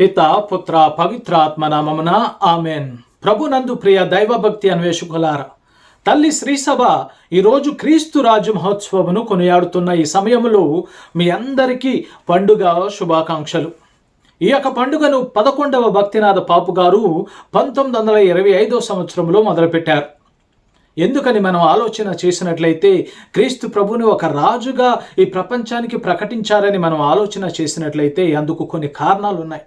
పిత పుత్ర పవిత్రాత్మ నామమున ఆమెన్ ప్రభునందు ప్రియ దైవభక్తి అన్వేషకులారా తల్లి శ్రీసభ ఈరోజు క్రీస్తు రాజు మహోత్సవమును కొనియాడుతున్న ఈ సమయంలో మీ అందరికీ పండుగ శుభాకాంక్షలు. ఈ యొక్క పండుగను పదకొండవ భక్తినాథ పాపు గారు పంతొమ్మిది వందల ఇరవై ఐదో సంవత్సరంలో మొదలుపెట్టారు. ఎందుకని మనం ఆలోచన చేసినట్లయితే క్రీస్తు ప్రభుని ఒక రాజుగా ఈ ప్రపంచానికి ప్రకటించారని మనం ఆలోచన చేసినట్లయితే అందుకు కొన్ని కారణాలు ఉన్నాయి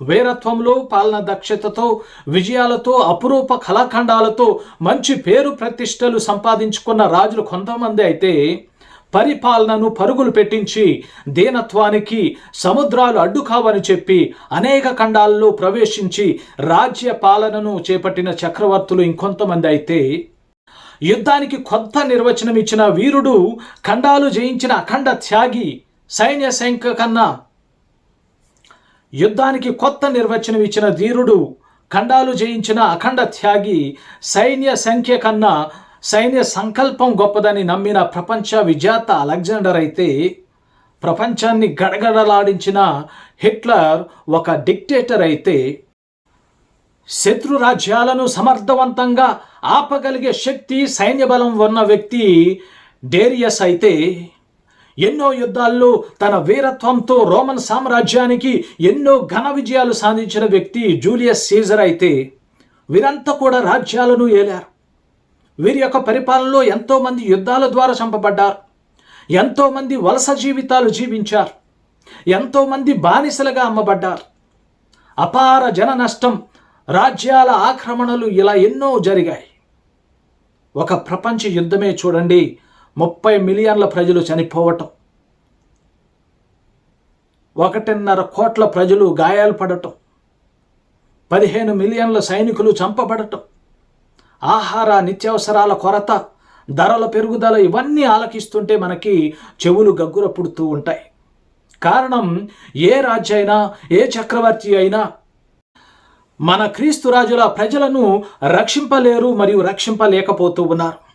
వీరత్వంలో పాలన దక్షతతో విజయాలతో అపురూప కళాఖండాలతో మంచి పేరు ప్రతిష్టలు సంపాదించుకున్న రాజులు కొంతమంది అయితే పరిపాలనను పరుగులు పెట్టించి దీనత్వానికి సముద్రాలు అడ్డు కావని చెప్పి అనేక ఖండాల్లో ప్రవేశించి రాజ్య పాలనను చేపట్టిన చక్రవర్తులు ఇంకొంతమంది అయితే. యుద్ధానికి కొత్త నిర్వచనం ఇచ్చిన వీరుడు ఖండాలు జయించిన అఖండ త్యాగి సైన్య శంఖ కన్నా యుద్ధానికి కొత్త నిర్వచనం ఇచ్చిన ధీరుడు ఖండాలు జయించిన అఖండ త్యాగి సైన్య సంఖ్య కన్నా సైన్య సంకల్పం గొప్పదని నమ్మిన ప్రపంచ విజేత అలెగ్జాండర్ అయితే ప్రపంచాన్ని గడగడలాడించిన హిట్లర్ ఒక డిక్టేటర్ అయితే శత్రు రాజ్యాలను సమర్థవంతంగా ఆపగలిగే శక్తి సైన్య బలం ఉన్న వ్యక్తి డేరియస్ అయితే ఎన్నో యుద్ధాల్లో తన వీరత్వంతో రోమన్ సామ్రాజ్యానికి ఎన్నో ఘన విజయాలు సాధించిన వ్యక్తి జూలియస్ సీజర్ అయితే వీరంతా కూడా రాజ్యాలను ఏలారు. వీరి యొక్క పరిపాలనలో ఎంతోమంది యుద్ధాల ద్వారా చంపబడ్డారు. ఎంతోమంది వలస జీవితాలు జీవించారు. ఎంతోమంది బానిసలుగా అమ్మబడ్డారు. అపార జన నష్టం రాజ్యాల ఆక్రమణలు ఇలా ఎన్నో జరిగాయి. ఒక ప్రపంచ యుద్ధమే చూడండి ముప్పై మిలియన్ల ప్రజలు చనిపోవటం. ఒకటిన్నర కోట్ల ప్రజలు గాయాలు పడటం. పదిహేను మిలియన్ల సైనికులు చంపబడటం. ఆహార నిత్యావసరాల కొరత ధరల పెరుగుదల ఇవన్నీ ఆలకిస్తుంటే మనకి చెవులు గగ్గుర పుడుతూ ఉంటాయి. కారణం ఏ రాజ్య అయినా ఏ చక్రవర్తి అయినా మన క్రీస్తు రాజుల ప్రజలను రక్షింపలేరు మరియు రక్షింపలేకపోతూ ఉన్నారు.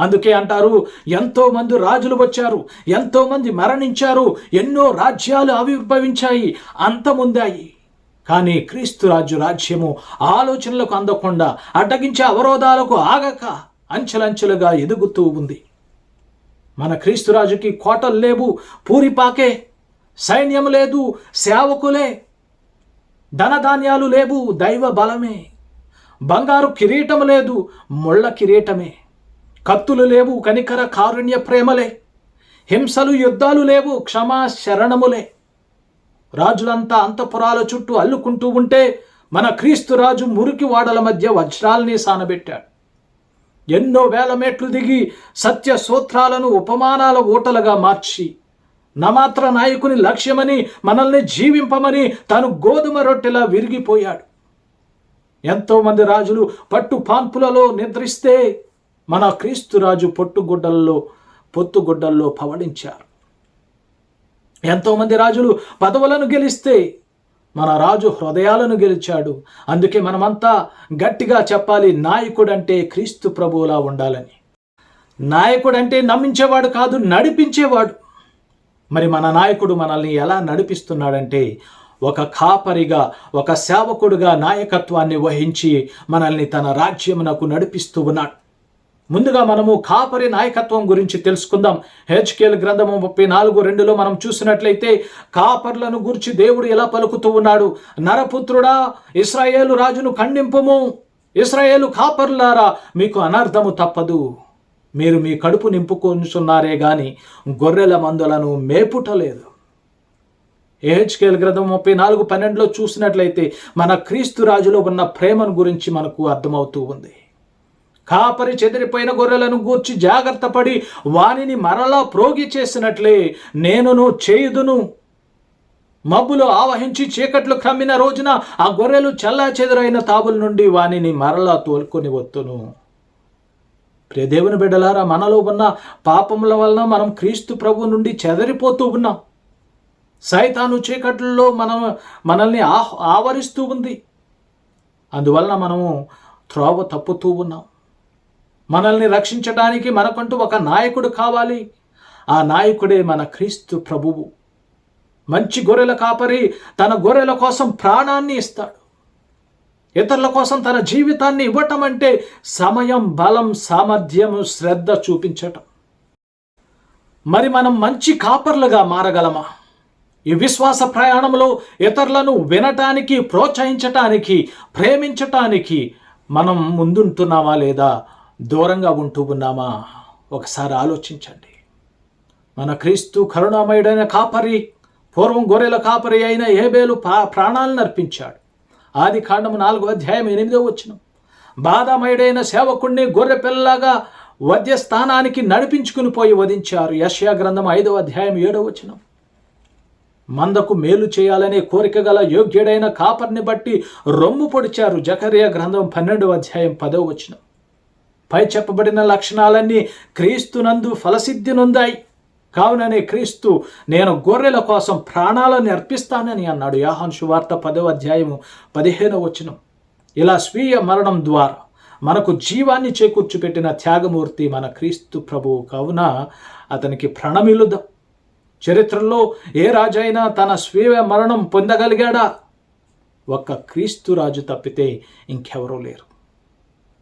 అందుకే అంటారు ఎంతో మంది రాజులు వచ్చారు ఎంతో మంది మరణించారు ఎన్నో రాజ్యాలు ఆవిర్భవించాయి అంతముందాయి కానీ క్రీస్తు రాజు రాజ్యము ఆలోచనలకు అందకుండా అడ్డగించే అవరోధాలకు ఆగక అంచెలంచెలుగా ఎదుగుతూ ఉంది. మన క్రీస్తు రాజుకి కోటలు లేవు పూరిపాకే సైన్యం లేదు సేవకులే ధనధాన్యాలు లేవు దైవ బలమే. బంగారు కిరీటం లేదు ముళ్ళ కిరీటమే. కత్తులు లేవు కనికర కారుణ్య ప్రేమలే. హింసలు యుద్ధాలు లేవు క్షమా శరణములే. రాజులంతా అంతఃపురాల చుట్టూ అల్లుకుంటూ ఉంటే మన క్రీస్తు రాజు మురికి వాడల మధ్య వజ్రాల్ని సానబెట్టాడు. ఎన్నో వేల మెట్లు దిగి సత్య సూత్రాలను ఉపమానాల ఓటలుగా మార్చి నమాత్ర నాయకుని లక్ష్యమని మనల్ని జీవింపమని తాను గోధుమ రొట్టెలా విరిగిపోయాడు. ఎంతోమంది రాజులు పట్టు పాన్పులలో నిద్రిస్తే మన క్రీస్తు రాజు పొట్టుగుడ్డల్లో పొత్తుగుడ్డల్లో పవడించారు ఎంతోమంది రాజులు పదవులను గెలిస్తే మన రాజు హృదయాలను గెలిచాడు. అందుకే మనమంతా గట్టిగా చెప్పాలి నాయకుడంటే క్రీస్తు ప్రభువులా ఉండాలని. నాయకుడంటే నమ్మించేవాడు కాదు నడిపించేవాడు. మరి మన నాయకుడు మనల్ని ఎలా నడిపిస్తున్నాడంటే ఒక కాపరిగా ఒక సేవకుడుగా నాయకత్వాన్ని వహించి మనల్ని తన రాజ్యమునకు నడిపిస్తూ ఉన్నాడు. ముందుగా మనము కాపరి నాయకత్వం గురించి తెలుసుకుందాం. హెచ్కేల్ గ్రంథము ముప్పై నాలుగు రెండులో మనం చూసినట్లయితే కాపర్లను గురించి దేవుడు ఎలా పలుకుతూ ఉన్నాడు? నరపుత్రుడా ఇస్రాయేలు రాజును ఖండింపుము. ఇస్రాయేలు కాపర్లారా మీకు అనర్థము తప్పదు. మీరు మీ కడుపు నింపుకొంచున్నారే గాని గొర్రెల మందులను మేపుటలేదు. ఏహెచ్కేల్ గ్రంథం ముప్పై నాలుగు పన్నెండులో చూసినట్లయితే మన క్రీస్తు రాజులో ఉన్న ప్రేమను గురించి మనకు అర్థమవుతూ ఉంది. కాపరి చెదిరిపోయిన గొర్రెలను గూర్చి జాగ్రత్త పడి వానిని మరలా ప్రోగి చేసినట్లే నేనును చేయుదును. మబ్బులు ఆవహించి చీకట్లు క్రమ్మిన రోజున ఆ గొర్రెలు చల్లా చెదురైన తాబుల నుండి వానిని మరలా తోలుకొని వత్తును. ప్రియ దేవుని బిడ్డలారా మనలో ఉన్న పాపముల వలన మనం క్రీస్తు ప్రభు నుండి చెదరిపోతూ ఉన్నాం. సైతాను చీకట్లలో మనం మనల్ని ఆహ్ ఆవరిస్తూ ఉంది. అందువలన మనము త్రోవ తప్పుతూ ఉన్నాం. మనల్ని రక్షించడానికి మనకంటూ ఒక నాయకుడు కావాలి. ఆ నాయకుడే మన క్రీస్తు ప్రభువు. మంచి గొర్రెల కాపరి తన గొర్రెల కోసం ప్రాణాన్ని ఇస్తాడు. ఇతరుల కోసం తన జీవితాన్ని ఇవ్వటం అంటే సమయం బలం సామర్థ్యము శ్రద్ధ చూపించటం. మరి మనం మంచి కాపర్లుగా మారగలమా? ఈ విశ్వాస ప్రయాణంలో ఇతరులను వినటానికి ప్రోత్సహించటానికి ప్రేమించటానికి మనం ముందుంటున్నామా లేదా? దూరంగా ఉంటూ ఉన్నామా? ఒకసారి ఆలోచించండి. మన క్రీస్తు కరుణామయుడైన కాపరి పూర్వం గొర్రెల కాపరి అయిన ఏబేలు ప్రా ప్రాణాలను అర్పించాడు. ఆది కాండము నాలుగో అధ్యాయం ఎనిమిదో వచ్చిన బాధామయుడైన సేవకుణ్ణి గొర్రె పిల్లలాగా వద్య స్థానానికి నడిపించుకుని పోయి వధించారు. యశ్యా గ్రంథం ఐదవ అధ్యాయం ఏడవ వచనం. మందకు మేలు చేయాలనే కోరిక గల యోగ్యుడైన కాపర్ని బట్టి రొమ్ము పొడిచారు జకరియా గ్రంథం పన్నెండవ అధ్యాయం పదవ వచనం. పై చెప్పబడిన లక్షణాలన్నీ క్రీస్తునందు ఫలసిద్ధి నొందాయి కావుననే క్రీస్తు నేను గొర్రెల కోసం ప్రాణాలను అర్పిస్తానని అన్నాడు యాహాన్ శువార్త పదవ అధ్యాయము పదిహేనవ వచనం. ఇలా స్వీయ మరణం ద్వారా మనకు జీవాన్ని చేకూర్చుపెట్టిన త్యాగమూర్తి మన క్రీస్తు ప్రభువు. కావున అతనికి ప్రణమిలుదాం. చరిత్రలో ఏ రాజైనా తన స్వీయ మరణం పొందగలిగాడా? ఒక్క క్రీస్తు రాజు తప్పితే ఇంకెవరూ లేరు.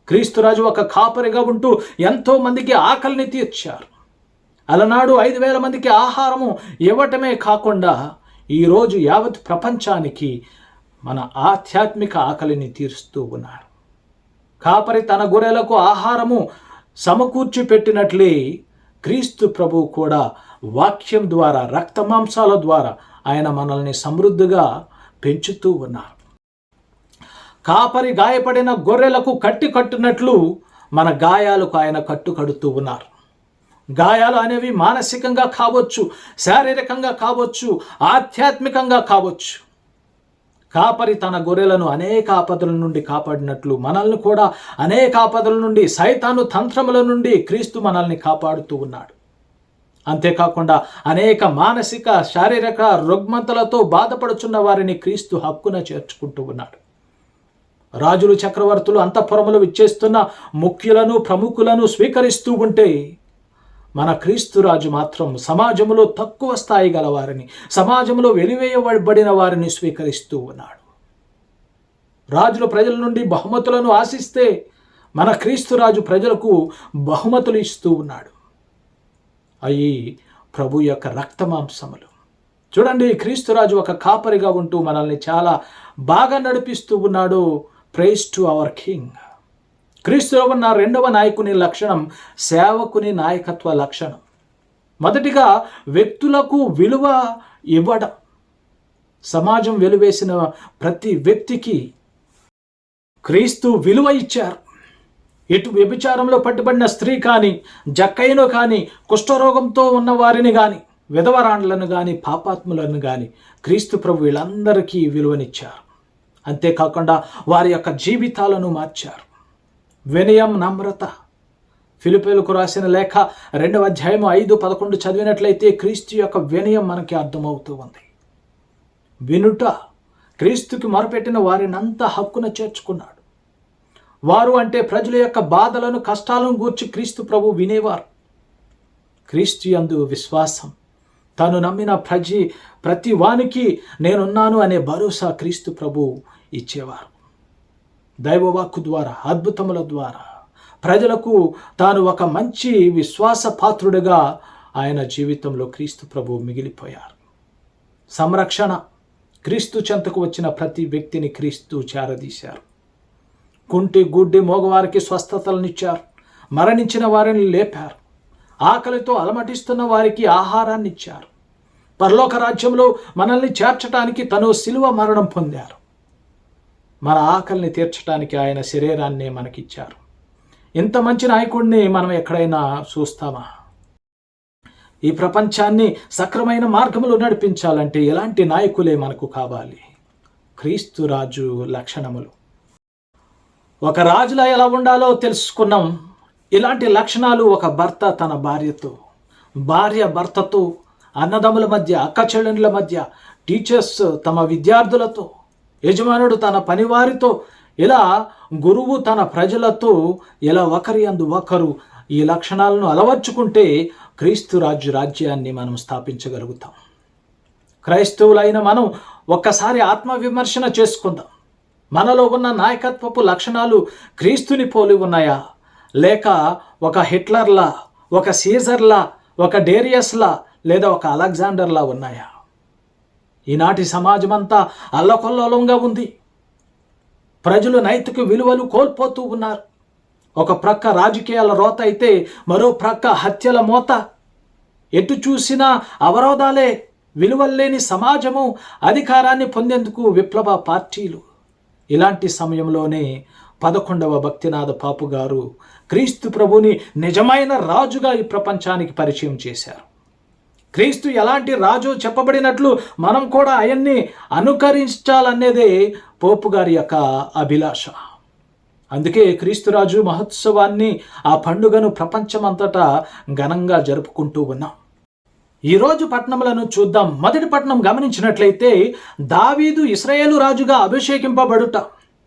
క్రీస్తురాజు ఒక కాపరిగా ఉంటూ ఎంతో మందికి ఆకలిని తీర్చారు. అలనాడు ఐదు వేల మందికి ఆహారము ఇవ్వటమే కాకుండా ఈరోజు యావత్ ప్రపంచానికి మన ఆధ్యాత్మిక ఆకలిని తీరుస్తూ ఉన్నారు కాపరి తన గొర్రెలకు ఆహారము సమకూర్చి పెట్టినట్లే క్రీస్తు ప్రభువు కూడా వాక్యం ద్వారా రక్తమాంసాల ద్వారా ఆయన మనల్ని సమృద్ధిగా పెంచుతూ ఉన్నారు. కాపరి గాయపడిన గొర్రెలకు కట్టి కట్టునట్లు మన గాయాలకు ఆయన కట్టు కడుతూ ఉన్నారు. గాయాలు అనేవి మానసికంగా కావచ్చు శారీరకంగా కావచ్చు ఆధ్యాత్మికంగా కావచ్చు. కాపరి తన గొర్రెలను అనేక ఆపదల నుండి కాపాడినట్లు మనల్ని కూడా అనేక ఆపదల నుండి సైతాను తంత్రముల నుండి క్రీస్తు మనల్ని కాపాడుతూ ఉన్నాడు. అంతేకాకుండా అనేక మానసిక శారీరక రుగ్మతలతో బాధపడుచున్న వారిని క్రీస్తు హక్కున చేర్చుకుంటూ ఉన్నాడు. రాజులు చక్రవర్తులు అంతఃపురములు విచ్చేస్తున్న ముఖ్యులను ప్రముఖులను స్వీకరిస్తూ ఉంటే మన క్రీస్తు రాజు మాత్రం సమాజంలో తక్కువ స్థాయి గలవారిని సమాజంలో వెలివేయబడిన వారిని స్వీకరిస్తూ ఉన్నాడు. రాజులు ప్రజల నుండి బహుమతులను ఆశిస్తే మన క్రీస్తు రాజు ప్రజలకు బహుమతులు ఇస్తూ ఉన్నాడు. అవి ప్రభు యొక్క రక్తమాంసములు. చూడండి క్రీస్తురాజు ఒక కాపరిగా ఉంటూ మనల్ని చాలా బాగా నడిపిస్తూ ఉన్నాడు. ప్రేస్ టు అవర్ కింగ్ క్రీస్తులో ఉన్న రెండవ నాయకుని లక్షణం సేవకుని నాయకత్వ లక్షణం. మొదటిగా వ్యక్తులకు విలువ ఇవ్వడం. సమాజం వెలువేసిన ప్రతి వ్యక్తికి క్రీస్తు విలువ ఇచ్చారు. ఎటు వ్యభిచారంలో పట్టుబడిన స్త్రీ కానీ జక్కయ్యను కానీ కుష్ఠరోగంతో ఉన్న వారిని కానీ విధవరాండ్లను కానీ పాపాత్ములను కానీ క్రీస్తు ప్రభు వీళ్ళందరికీ విలువనిచ్చారు. అంతేకాకుండా వారి యొక్క జీవితాలను మార్చారు. వినయం నమ్రత. ఫిలిపేలకు రాసిన లేఖ రెండవ అధ్యాయం ఐదు పదకొండు చదివినట్లయితే క్రీస్తు యొక్క వినయం మనకి అర్థమవుతూ ఉంది. వినుట క్రీస్తుకి మొరపెట్టిన వారినంతా హక్కున చేర్చుకున్నాడు. వారు అంటే ప్రజల యొక్క బాధలను కష్టాలను గూర్చి క్రీస్తు ప్రభు వినేవారు. క్రీస్తు యందు విశ్వాసం. తను నమ్మిన ప్రజి ప్రతి వానికి నేనున్నాను అనే భరోసా క్రీస్తు ప్రభు ఇచ్చేవారు. దైవవాక్కు ద్వారా అద్భుతముల ద్వారా ప్రజలకు తాను ఒక మంచి విశ్వాస పాత్రుడిగా ఆయన జీవితంలో క్రీస్తు ప్రభు మిగిలిపోయారు. సంరక్షణ క్రీస్తు చెంతకు వచ్చిన ప్రతి వ్యక్తిని క్రీస్తు చేరదీశారు. కుంటి గుడ్డి మోగవారికి స్వస్థతలనిచ్చారు. మరణించిన వారిని లేపారు. ఆకలితో అలమటిస్తున్న వారికి ఆహారాన్ని ఇచ్చారు పరలోక రాజ్యంలో మనల్ని చేర్చడానికి తను శిలువ మరణం పొందారు. మన ఆకలిని తీర్చడానికి ఆయన శరీరాన్ని మనకిచ్చారు. ఇంత మంచి నాయకుడిని మనం ఎక్కడైనా చూస్తామా? ఈ ప్రపంచాన్ని సక్రమైన మార్గంలో నడిపించాలంటే ఎలాంటి నాయకులే మనకు కావాలి? క్రీస్తు రాజు లక్షణములు. ఒక రాజులా ఎలా ఉండాలో తెలుసుకున్నాం. ఇలాంటి లక్షణాలు ఒక భర్త తన భార్యతో భార్య భర్తతో అన్నదమ్ముల మధ్య అక్క చెల్లెండ్ల మధ్య టీచర్స్ తమ విద్యార్థులతో యజమానుడు తన పనివారితో ఇలా గురువు తన ప్రజలతో ఇలా ఒకరి అందు ఒకరు ఈ లక్షణాలను అలవర్చుకుంటే క్రీస్తు రాజ్య రాజ్యాన్ని మనం స్థాపించగలుగుతాం. క్రైస్తవులైన మనం ఒక్కసారి ఆత్మవిమర్శన చేసుకుందాం. మనలో ఉన్న నాయకత్వపు లక్షణాలు క్రీస్తుని పోలి ఉన్నాయా? లేక ఒక హిట్లర్లా ఒక సీజర్లా ఒక డేరియస్లా లేదా ఒక అలెగ్జాండర్లా ఉన్నాయా? ఈనాటి సమాజమంతా అల్లకొల్లోలంగా ఉంది. ప్రజలు నైతిక విలువలు కోల్పోతూ ఉన్నారు. ఒక ప్రక్క రాజకీయాల రోత అయితే మరో ప్రక్క హత్యల మోత. ఎటు చూసినా అవరోధాలే విలువల్లేని సమాజము అధికారాన్ని పొందేందుకు విప్లవ పార్టీలు. ఇలాంటి సమయంలోనే పదకొండవ భక్తినాథ పాపు గారు క్రీస్తు ప్రభుని నిజమైన రాజుగా ఈ ప్రపంచానికి పరిచయం చేశారు. క్రీస్తు ఎలాంటి రాజు చెప్పబడినట్లు మనం కూడా ఆయన్ని అనుకరించాలనేదే పోపు గారి యొక్క అభిలాష. అందుకే క్రీస్తురాజు మహోత్సవాన్ని ఆ పండుగను ప్రపంచమంతటా ఘనంగా జరుపుకుంటూ ఉన్నాం. ఈరోజు పట్టణములను చూద్దాం. మొదటి పట్టణం గమనించినట్లయితే దావీదు ఇస్రాయేలు రాజుగా అభిషేకింపబడుట.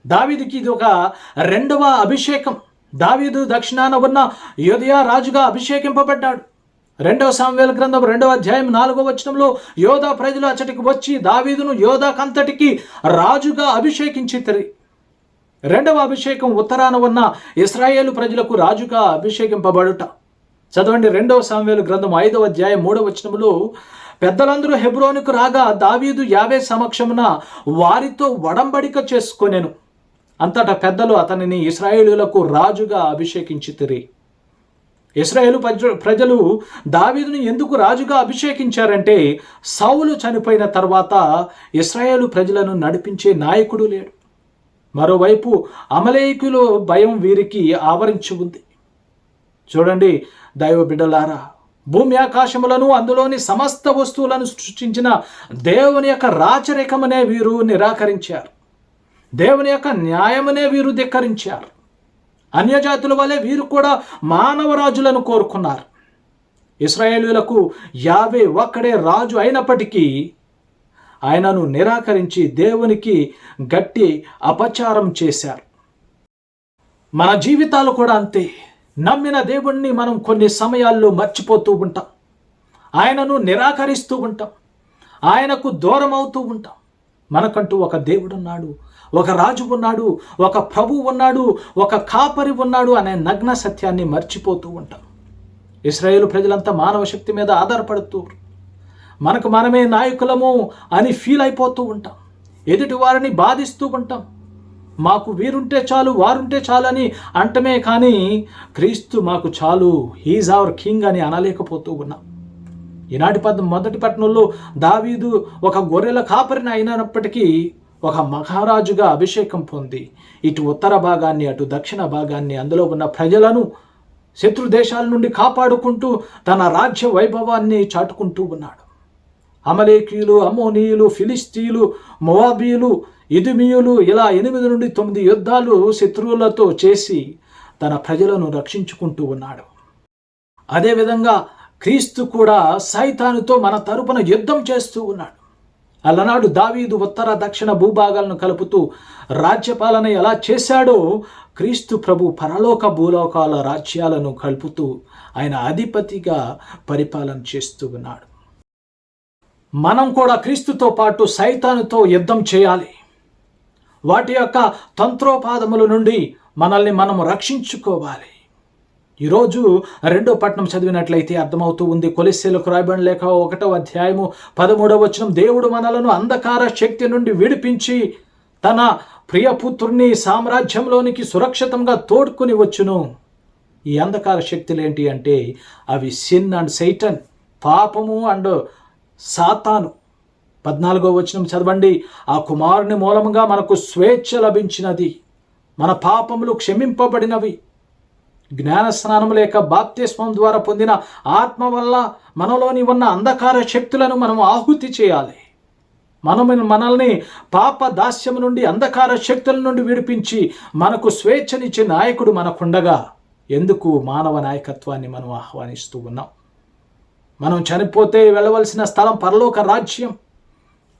దావీదుకి ఇది ఒక రెండవ అభిషేకం. దావీదు దక్షిణాన ఉన్న యోధయా రాజుగా అభిషేకింపబడ్డాడు. రెండవ సామ్వేల గ్రంథం రెండవ అధ్యాయం నాలుగో వచనంలో యోధా ప్రజలు అచ్చటికి వచ్చి దావీదును యోధాకంతటికి రాజుగా అభిషేకించి రెండవ అభిషేకం ఉత్తరాన ఉన్న ఇస్రాయేలు ప్రజలకు రాజుగా అభిషేకింపబడుట. చదవండి రెండవ సామ్వేలు గ్రంథం ఐదవ అధ్యాయం మూడవ వచనములో పెద్దలందరూ హెబ్రోనుకు రాగా దావీదు యావే సమక్షమున వారితో వడంబడిక చేసుకొనెను. అంతటా పెద్దలు అతనిని ఇస్రాయేలులకు రాజుగా అభిషేకించి తిరిగి ఇస్రాయేలు ప్రజలు దావీదును ఎందుకు రాజుగా అభిషేకించారంటే సౌలు చనిపోయిన తర్వాత ఇస్రాయేలు ప్రజలను నడిపించే నాయకుడు లేడు. మరోవైపు అమలేకులు భయం వీరికి ఆవరించి ఉంది. చూడండి దైవ బిడ్డలారా భూమి ఆకాశములను అందులోని సమస్త వస్తువులను సృష్టించిన దేవుని యొక్క రాచరికమనే వీరు నిరాకరించారు. దేవుని యొక్క న్యాయమనే వీరు ధిక్కరించారు. అన్యజాతుల వలె వీరు కూడా మానవరాజులను కోరుకున్నారు. ఇస్రాయేలులకు యావే ఒక్కడే రాజు అయినప్పటికీ ఆయనను నిరాకరించి దేవునికి గట్టి అపచారం చేశారు. మన జీవితాలు కూడా అంతే. నమ్మిన దేవుణ్ణి మనం కొన్ని సమయాల్లో మర్చిపోతూ ఉంటాం. ఆయనను నిరాకరిస్తూ ఉంటాం. ఆయనకు దూరం అవుతూ ఉంటాం. మనకంటూ ఒక దేవుడున్నాడు. ఒక రాజు ఉన్నాడు ఒక ప్రభు ఉన్నాడు ఒక కాపరి ఉన్నాడు అనే నగ్న సత్యాన్ని మర్చిపోతూ ఉంటాం. ఇస్రాయేల్ ప్రజలంతా మానవ శక్తి మీద ఆధారపడుతూ మనకు మనమే నాయకులము అని ఫీల్ అయిపోతూ ఉంటాం. ఎదుటి వారిని బాధిస్తూ ఉంటాం. మాకు వీరుంటే చాలు వారుంటే చాలు అని అంటమే కానీ క్రీస్తు మాకు చాలు హీజ్ అవర్ కింగ్ అని అనలేకపోతూ ఉన్నాం. ఈనాటి పద్ మొదటి పట్టణంలో దావీదు ఒక గొర్రెల కాపరిని అయినప్పటికీ ఒక మహారాజుగా అభిషేకం పొంది ఇటు ఉత్తర భాగాన్ని అటు దక్షిణ భాగాన్ని అందులో ఉన్న ప్రజలను శత్రు దేశాల నుండి కాపాడుకుంటూ తన రాజ్య వైభవాన్ని చాటుకుంటూ ఉన్నాడు. అమలేకీయులు అమోనీయులు ఫిలిస్తీయులు మొవాబీయులు ఇదుమియులు ఇలా ఎనిమిది నుండి తొమ్మిది యుద్ధాలు శత్రువులతో చేసి తన ప్రజలను రక్షించుకుంటూ ఉన్నాడు. అదేవిధంగా క్రీస్తు కూడా సైతానుతో మన తరపున యుద్ధం చేస్తూ ఉన్నాడు. అలనాడు దావీదు ఉత్తర దక్షిణ భూభాగాలను కలుపుతూ రాజ్యపాలన ఎలా చేశాడో క్రీస్తు ప్రభు పరలోక భూలోకాల రాజ్యాలను కలుపుతూ ఆయన అధిపతిగా పరిపాలన చేస్తూ ఉన్నాడు. మనం కూడా క్రీస్తుతో పాటు సైతానుతో యుద్ధం చేయాలి. వాటి యొక్క తంత్రోపాదముల నుండి మనల్ని మనం రక్షించుకోవాలి. ఈరోజు రెండో పట్నం చదివినట్లయితే అర్థమవుతూ ఉంది. కొలిస్సేలకు రాయబడిన లేక ఒకటో అధ్యాయము పదమూడవ వచనం దేవుడు మనలను అంధకార శక్తి నుండి విడిపించి తన ప్రియపుత్రుని సామ్రాజ్యంలోనికి సురక్షితంగా తోడుకుని వచ్చును. ఈ అంధకార శక్తులు ఏంటి అంటే అవి సిన్ అండ్ సైటన్ పాపము అండ్ సాతాను. పద్నాలుగో వచనం చదవండి ఆ కుమారుని మూలముగా మనకు స్వేచ్ఛ లభించినది. మన పాపములు క్షమింపబడినవి. జ్ఞానస్నానం లేక బాప్తిస్మం ద్వారా పొందిన ఆత్మ వల్ల మనలోని ఉన్న అంధకార శక్తులను మనం ఆహుతి చేయాలి. మనం మనల్ని పాప దాస్యం నుండి అంధకార శక్తుల నుండి విడిపించి మనకు స్వేచ్ఛనిచ్చే నాయకుడు మనకుండగా ఎందుకు మానవ నాయకత్వాన్ని మనం ఆహ్వానిస్తూ ఉన్నాం? మనం చనిపోతే వెళ్ళవలసిన స్థలం పరలోక రాజ్యం.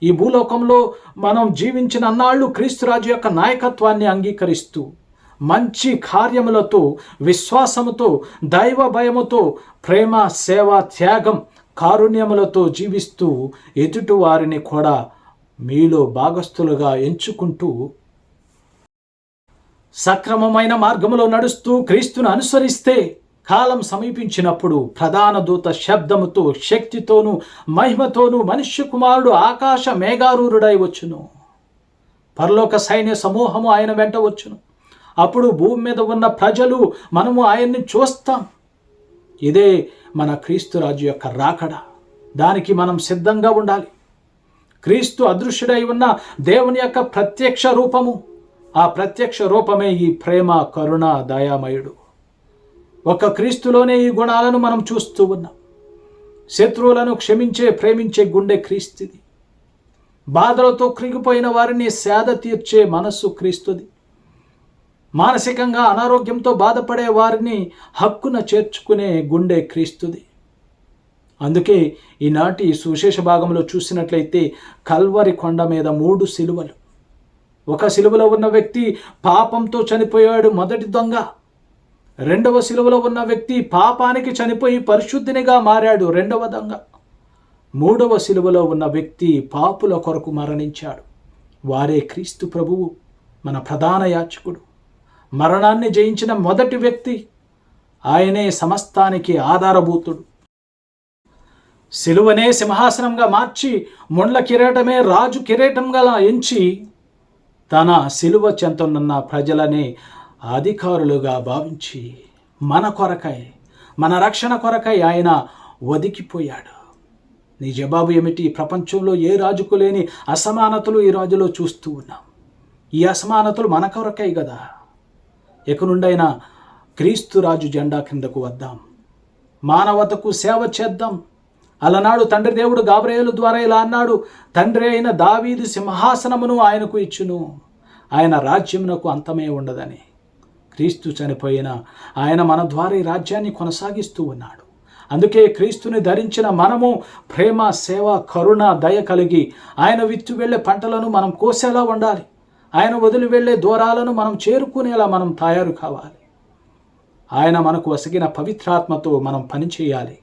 ఈ భూలోకంలో మనం జీవించిన అన్నాళ్ళు క్రీస్తురాజు యొక్క నాయకత్వాన్ని అంగీకరిస్తూ మంచి కార్యములతో విశ్వాసముతో దైవ భయముతో ప్రేమ సేవ త్యాగం కారుణ్యములతో జీవిస్తూ ఎదుటి వారిని కూడా మీలో భాగస్థులుగా ఎంచుకుంటూ సక్రమమైన మార్గములో నడుస్తూ క్రీస్తును అనుసరిస్తే కాలం సమీపించినప్పుడు ప్రధాన దూత శబ్దముతో శక్తితోనూ మహిమతోనూ మనుష్య కుమారుడు ఆకాశ మేఘారూరుడై వచ్చును. పరలోక సైన్య సమూహము ఆయన వెంట వచ్చును. అప్పుడు భూమి మీద ఉన్న ప్రజలు మనము ఆయన్ని చూస్తాం. ఇదే మన క్రీస్తు రాజు యొక్క రాకడ. దానికి మనం సిద్ధంగా ఉండాలి. క్రీస్తు అదృశ్యుడై ఉన్న దేవుని యొక్క ప్రత్యక్ష రూపము. ఆ ప్రత్యక్ష రూపమే ఈ ప్రేమ కరుణ దయామయుడు. ఒక క్రీస్తులోనే ఈ గుణాలను మనం చూస్తూ ఉన్నాం. శత్రువులను క్షమించే ప్రేమించే గుండె క్రీస్తుది. బాధలతో క్రిగిపోయిన వారిని సేద తీర్చే మనస్సు క్రీస్తుది. మానసికంగా అనారోగ్యంతో బాధపడే వారిని హక్కున చేర్చుకునే గుండె క్రీస్తుది. అందుకే ఈనాటి సువిశేష భాగంలో చూసినట్లయితే కల్వరి కొండ మీద మూడు సిలువలు. ఒక సిలువలో ఉన్న వ్యక్తి పాపంతో చనిపోయాడు మొదటి దొంగ. రెండవ సిలువలో ఉన్న వ్యక్తి పాపానికి చనిపోయి పరిశుద్ధినిగా మారాడు రెండవ దొంగ. మూడవ సిలువలో ఉన్న వ్యక్తి పాపుల కొరకు మరణించాడు. వారే క్రీస్తు ప్రభువు మన ప్రధాన యాచకుడు మరణాన్ని జయించిన మొదటి వ్యక్తి ఆయనే సమస్తానికి ఆధారభూతుడు. సిలువనే సింహాసనంగా మార్చి ముండ్ల కిరీటమే రాజు కిరీటంగా ఎంచి తన సిలువ చెంతనున్న ప్రజలనే అధికారులుగా భావించి మన కొరకై మన రక్షణ కొరకై ఆయన వదికిపోయాడు నీ జవాబు ఏమిటి ప్రపంచంలో ఏ రాజుకు లేని అసమానతలు ఈ రాజులో చూస్తూ ఉన్నాం. ఈ అసమానతలు మన కొరకై కదా ఎక క్రీస్తు రాజు జెండా కిందకు వద్దాం. మానవతకు సేవ చేద్దాం. అలనాడు తండ్రి దేవుడు గాబ్రయేలు ద్వారా ఇలా అన్నాడు తండ్రి అయిన దావీదు సింహాసనమును ఆయనకు ఇచ్చును. ఆయన రాజ్యమునకు అంతమే ఉండదని. క్రీస్తు చనిపోయిన ఆయన మన ద్వారా ఈ రాజ్యాన్ని కొనసాగిస్తూ ఉన్నాడు. అందుకే క్రీస్తుని ధరించిన మనము ప్రేమ సేవ కరుణ దయ కలిగి ఆయన విత్తు వెళ్ళే పంటలను మనం కోసేలా ఉండాలి ఆయన వదిలి వెళ్ళే దూరాలను మనం చేరుకునేలా మనం తయారు కావాలి. ఆయన మనకు వసిగిన పవిత్రాత్మతో మనం పనిచేయాలి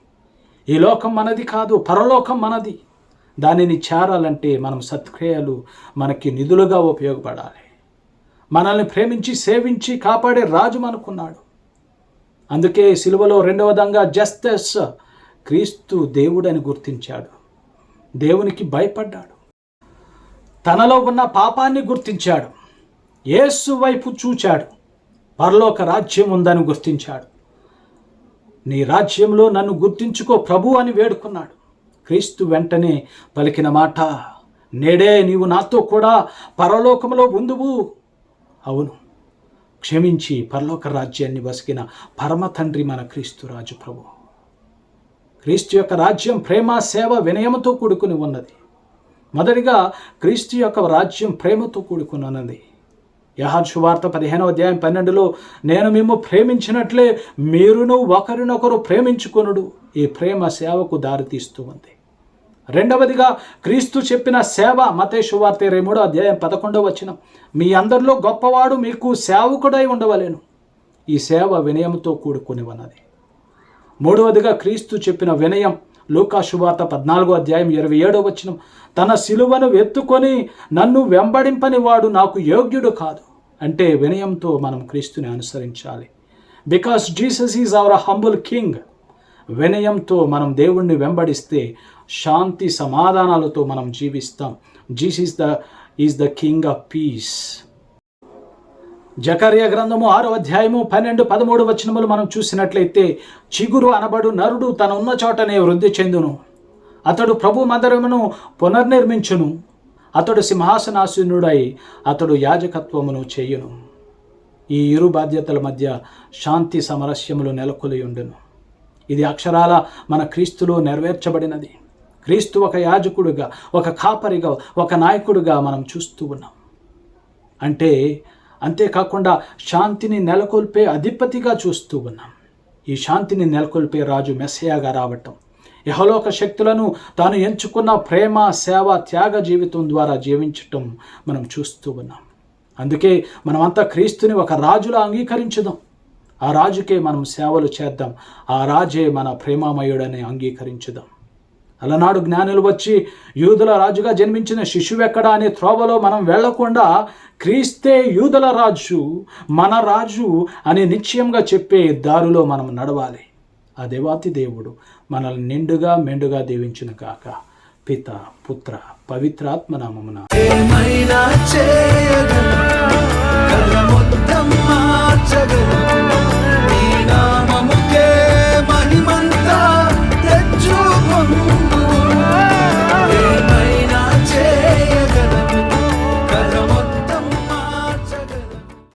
ఈ లోకం మనది కాదు పరలోకం మనది. దానిని చేరాలంటే మనం సత్క్రియలు మనకి నిధులుగా ఉపయోగపడాలి. మనల్ని ప్రేమించి సేవించి కాపాడే రాజు మనకున్నాడు. అందుకే సిలువలో రెండవ దంగా జస్టిస్ క్రీస్తు దేవుడని గుర్తించాడు. దేవునికి భయపడ్డాడు. తనలో ఉన్న పాపాన్ని గుర్తించాడు. యేసు వైపు చూచాడు. పరలోక రాజ్యం ఉందని గుర్తించాడు. నీ రాజ్యంలో నన్ను గుర్తించుకో ప్రభు అని వేడుకున్నాడు. క్రీస్తు వెంటనే పలికిన మాట నేడే నీవు నాతో కూడా పరలోకంలో ఉందువు. అవును క్షమించి పరలోక రాజ్యాన్ని వసికిన పరమ తండ్రి మన క్రీస్తు రాజు ప్రభు. క్రీస్తు యొక్క రాజ్యం ప్రేమ సేవ వినయముతో కూడుకుని ఉన్నది. మొదటిగా క్రీస్తు యొక్క రాజ్యం ప్రేమతో కూడుకున్నది. ఉన్నది యహాన్ శువార్త పదిహేనవ అధ్యాయం పన్నెండులో నేను మేము ప్రేమించినట్లే మీరును ఒకరినొకరు ప్రేమించుకొనుడు. ఈ ప్రేమ సేవకు దారితీస్తూ ఉంది. రెండవదిగా క్రీస్తు చెప్పిన సేవ మతే శువార్త ఇరవై మూడో అధ్యాయం పదకొండవ వచ్చిన మీ అందరిలో గొప్పవాడు మీకు సేవకుడై ఉండవలేను. ఈ సేవ వినయంతో కూడుకుని ఉన్నది మూడవదిగా క్రీస్తు చెప్పిన వినయం లూకా శువార్త పద్నాలుగో అధ్యాయం ఇరవై ఏడో వచ్చిన తన సిలువను ఎత్తుకొని నన్ను వెంబడింపని వాడు నాకు యోగ్యుడు కాదు. అంటే వినయంతో మనం క్రీస్తుని అనుసరించాలి. Because Jesus is our humble king వినయంతో మనం దేవుణ్ణి వెంబడిస్తే శాంతి సమాధానాలతో మనం జీవిస్తాం. Jesus the is the king of peace జకర్య గ్రంథము ఆరో అధ్యాయము పన్నెండు పదమూడు వచనములు మనం చూసినట్లయితే చిగురు అనబడు నరుడు తన ఉన్న చోటనే వృద్ధి చెందును. అతడు ప్రభు మందిరమును పునర్నిర్మించును. అతడు సింహాసనాసీనుడై అతడు యాజకత్వమును చేయును. ఈ ఇరు బాధ్యతల మధ్య శాంతి సమరస్యములు నెలకొలి ఉండును. ఇది అక్షరాల మన క్రీస్తులో నెరవేర్చబడినది. క్రీస్తు ఒక యాజకుడుగా ఒక కాపరిగా ఒక నాయకుడిగా మనం చూస్తూ ఉన్నాం. అంటే అంతేకాకుండా శాంతిని నెలకొల్పే అధిపతిగా చూస్తూ ఉన్నాం. ఈ శాంతిని నెలకొల్పే రాజు మెస్సయాగా రావటం యహలోక శక్తులను తాను ఎంచుకున్న ప్రేమ సేవ త్యాగ జీవితం ద్వారా జీవించటం మనం చూస్తూ ఉన్నాం. అందుకే మనమంతా క్రీస్తుని ఒక రాజులా అంగీకరించుదాం. ఆ రాజుకే మనం సేవలు చేద్దాం. ఆ రాజే మన ప్రేమామయుడని అంగీకరించుదాం. అలనాడు జ్ఞానులు వచ్చి యూదుల రాజుగా జన్మించిన శిశువు ఎక్కడా అనే త్రోవలో మనం వెళ్ళకుండా క్రీస్తే యూదుల రాజు మన రాజు అని నిశ్చయంగా చెప్పే దారిలో మనం నడవాలి. ఆ దేవాతి దేవుడు మనల్ని నిండుగా మెండుగా దీవించిన కాక పిత పుత్ర పవిత్రాత్మ నామమున. ఏమైనా చేయగలను